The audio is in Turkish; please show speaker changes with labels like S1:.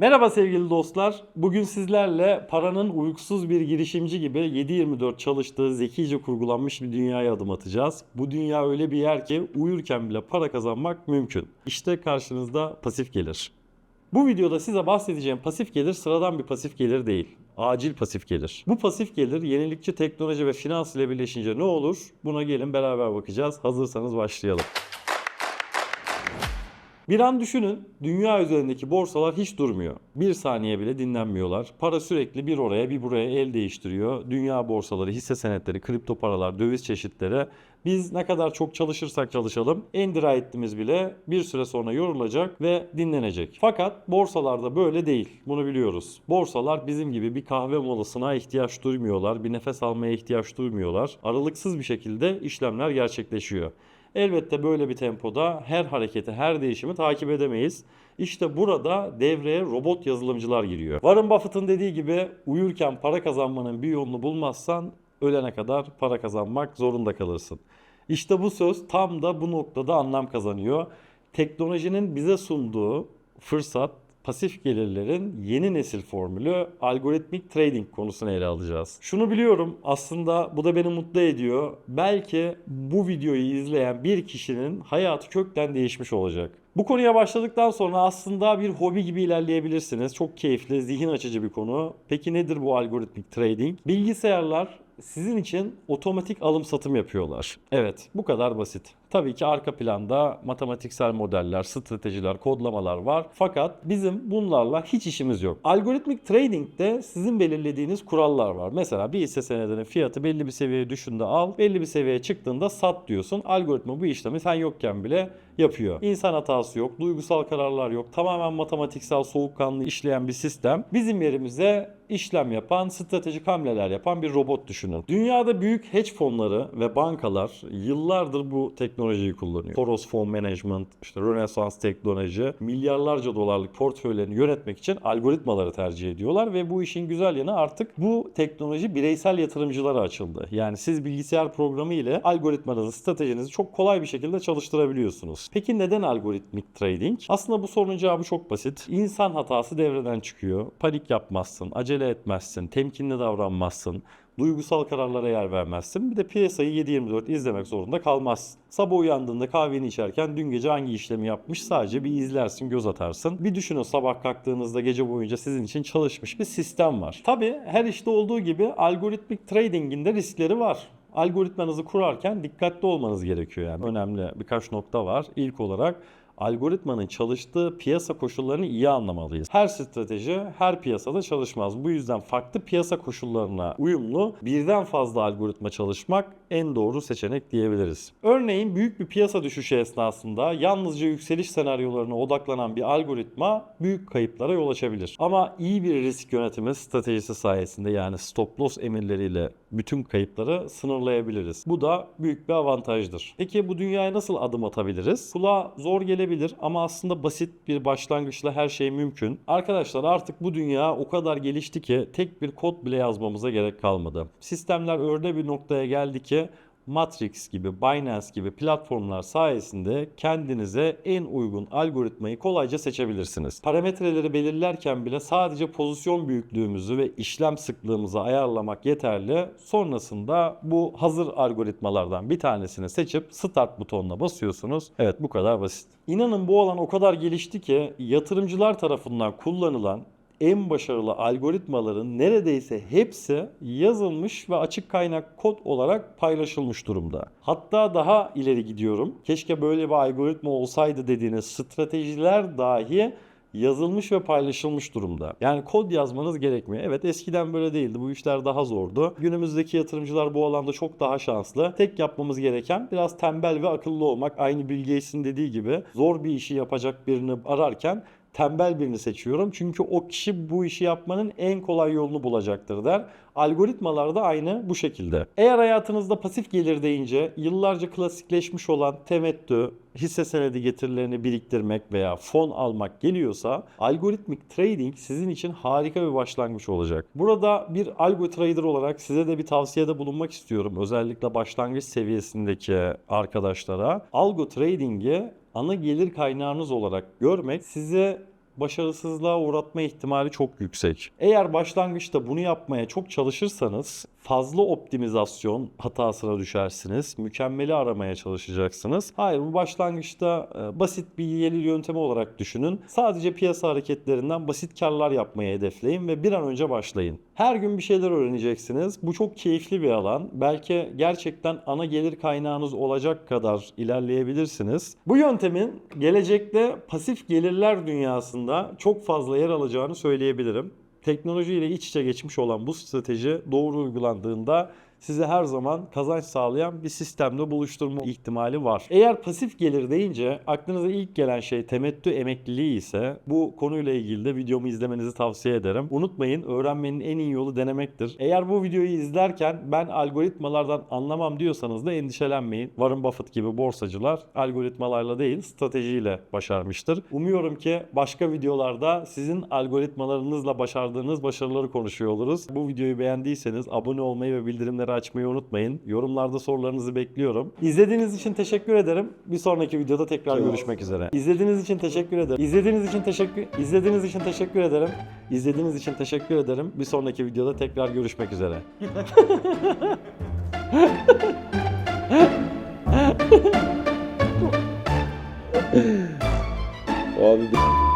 S1: Merhaba sevgili dostlar. Bugün sizlerle paranın uykusuz bir girişimci gibi 7-24 çalıştığı zekice kurgulanmış bir dünyaya adım atacağız. Bu dünya öyle bir yer ki uyurken bile para kazanmak mümkün. İşte karşınızda pasif gelir. Bu videoda size bahsedeceğim pasif gelir sıradan bir pasif gelir değil. Acil pasif gelir. Bu pasif gelir yenilikçi teknoloji ve finans ile birleşince ne olur? Buna gelin beraber bakacağız. Hazırsanız başlayalım. Bir an düşünün, dünya üzerindeki borsalar hiç durmuyor. Bir saniye bile dinlenmiyorlar. Para sürekli bir oraya bir buraya el değiştiriyor. Dünya borsaları, hisse senetleri, kripto paralar, döviz çeşitleri. Biz ne kadar çok çalışırsak çalışalım, en dirayetimiz bile bir süre sonra yorulacak ve dinlenecek. Fakat borsalarda böyle değil. Bunu biliyoruz. Borsalar bizim gibi bir kahve molasına ihtiyaç duymuyorlar, bir nefes almaya ihtiyaç duymuyorlar. Aralıksız bir şekilde işlemler gerçekleşiyor. Elbette böyle bir tempoda her hareketi, her değişimi takip edemeyiz. İşte burada devreye robot yazılımcılar giriyor. Warren Buffett'ın dediği gibi uyurken para kazanmanın bir yolunu bulmazsan ölene kadar para kazanmak zorunda kalırsın. İşte bu söz tam da bu noktada anlam kazanıyor. Teknolojinin bize sunduğu fırsat pasif gelirlerin yeni nesil formülü algoritmik trading konusunu ele alacağız. Şunu biliyorum aslında bu da beni mutlu ediyor. Belki bu videoyu izleyen bir kişinin hayatı kökten değişmiş olacak. Bu konuya başladıktan sonra aslında bir hobi gibi ilerleyebilirsiniz. Çok keyifli, zihin açıcı bir konu. Peki nedir bu algoritmik trading? Bilgisayarlar sizin için otomatik alım satım yapıyorlar. Evet, bu kadar basit. Tabii ki arka planda matematiksel modeller, stratejiler, kodlamalar var. Fakat bizim bunlarla hiç işimiz yok. Algoritmik trading'de sizin belirlediğiniz kurallar var. Mesela bir hisse senedinin fiyatı belli bir seviyeye düşünde al, belli bir seviyeye çıktığında sat diyorsun. Algoritma bu işlemi sen yokken bile yapıyor. İnsan hatası yok, duygusal kararlar yok. Tamamen matematiksel, soğukkanlı işleyen bir sistem. Bizim yerimize işlem yapan, stratejik hamleler yapan bir robot düşünün. Dünyada büyük hedge fonları ve bankalar yıllardır bu teknolojiyi kullanıyor. Toros Fund Management, işte Renaissance Teknoloji milyarlarca dolarlık portföylerini yönetmek için algoritmaları tercih ediyorlar ve bu işin güzel yanı artık bu teknoloji bireysel yatırımcılara açıldı. Yani siz bilgisayar programı ile algoritmanızı, stratejinizi çok kolay bir şekilde çalıştırabiliyorsunuz. Peki neden algoritmik trading? Aslında bu sorunun cevabı çok basit. İnsan hatası devreden çıkıyor. Panik yapmazsın, acele etmezsin, temkinli davranmazsın duygusal kararlara yer vermezsin. Bir de piyasayı 7-24 izlemek zorunda kalmazsın. Sabah uyandığında kahveni içerken dün gece hangi işlemi yapmış sadece bir izlersin, göz atarsın. Bir düşünün sabah kalktığınızda gece boyunca sizin için çalışmış bir sistem var. Tabi her işte olduğu gibi algoritmik trading'in de riskleri var algoritmanızı kurarken dikkatli olmanız gerekiyor yani. Önemli birkaç nokta var. İlk olarak algoritmanın çalıştığı piyasa koşullarını iyi anlamalıyız. Her strateji her piyasada çalışmaz. Bu yüzden farklı piyasa koşullarına uyumlu birden fazla algoritma çalışmak en doğru seçenek diyebiliriz. Örneğin büyük bir piyasa düşüşü esnasında yalnızca yükseliş senaryolarına odaklanan bir algoritma büyük kayıplara yol açabilir. Ama iyi bir risk yönetimi stratejisi sayesinde yani stop loss emirleriyle bütün kayıpları sınırlayabiliriz. Bu da büyük bir avantajdır. Peki bu dünyaya nasıl adım atabiliriz? Kulağa zor gelebilir ama aslında basit bir başlangıçla her şey mümkün. Arkadaşlar artık bu dünya o kadar gelişti ki tek bir kod bile yazmamıza gerek kalmadı. Sistemler öyle bir noktaya geldi ki Matrix gibi, Binance gibi platformlar sayesinde kendinize en uygun algoritmayı kolayca seçebilirsiniz. Parametreleri belirlerken bile sadece pozisyon büyüklüğümüzü ve işlem sıklığımızı ayarlamak yeterli. Sonrasında bu hazır algoritmalardan bir tanesini seçip Start butonuna basıyorsunuz. Evet bu kadar basit. İnanın bu alan o kadar gelişti ki yatırımcılar tarafından kullanılan en başarılı algoritmaların neredeyse hepsi yazılmış ve açık kaynak kod olarak paylaşılmış durumda. Hatta daha ileri gidiyorum. Keşke böyle bir algoritma olsaydı dediğiniz stratejiler dahi yazılmış ve paylaşılmış durumda. Yani kod yazmanız gerekmiyor. Evet eskiden böyle değildi. Bu işler daha zordu. Günümüzdeki yatırımcılar bu alanda çok daha şanslı. Tek yapmamız gereken biraz tembel ve akıllı olmak. Aynı Bill Gates'in dediği gibi zor bir işi yapacak birini ararken tembel birini seçiyorum. Çünkü o kişi bu işi yapmanın en kolay yolunu bulacaktır der. Algoritmalar da aynı bu şekilde. Eğer hayatınızda pasif gelir deyince yıllarca klasikleşmiş olan temettü, hisse senedi getirilerini biriktirmek veya fon almak geliyorsa algoritmik trading sizin için harika bir başlangıç olacak. Burada bir algo trader olarak size de bir tavsiyede bulunmak istiyorum. Özellikle başlangıç seviyesindeki arkadaşlara. Algo trading'i ana gelir kaynağınız olarak görmek size başarısızlığa uğratma ihtimali çok yüksek. Eğer başlangıçta bunu yapmaya çok çalışırsanız fazla optimizasyon hatasına düşersiniz. Mükemmeli aramaya çalışacaksınız. Hayır bu başlangıçta e, basit bir gelir yöntemi olarak düşünün. Sadece piyasa hareketlerinden basit karlar yapmayı hedefleyin ve bir an önce başlayın. Her gün bir şeyler öğreneceksiniz. Bu çok keyifli bir alan. Belki gerçekten ana gelir kaynağınız olacak kadar ilerleyebilirsiniz. Bu yöntemin gelecekte pasif gelirler dünyasında çok fazla yer alacağını söyleyebilirim. Teknolojiyle iç içe geçmiş olan bu strateji doğru uygulandığında size her zaman kazanç sağlayan bir sistemde buluşturma ihtimali var. Eğer pasif gelir deyince aklınıza ilk gelen şey temettü emekliliği ise bu konuyla ilgili de videomu izlemenizi tavsiye ederim. Unutmayın öğrenmenin en iyi yolu denemektir. Eğer bu videoyu izlerken ben algoritmalardan anlamam diyorsanız da endişelenmeyin. Warren Buffett gibi borsacılar algoritmalarla değil stratejiyle başarmıştır. Umuyorum ki başka videolarda sizin algoritmalarınızla başardığınız başarıları konuşuyor oluruz. Bu videoyu beğendiyseniz abone olmayı ve bildirimleri bildirimleri açmayı unutmayın. Yorumlarda sorularınızı bekliyorum. İzlediğiniz için teşekkür ederim. Bir sonraki videoda tekrar görüşmek üzere. İzlediğiniz için teşekkür ederim. İzlediğiniz için teşekkür izlediğiniz için teşekkür ederim. İzlediğiniz için teşekkür ederim. Bir sonraki videoda tekrar görüşmek üzere. Abi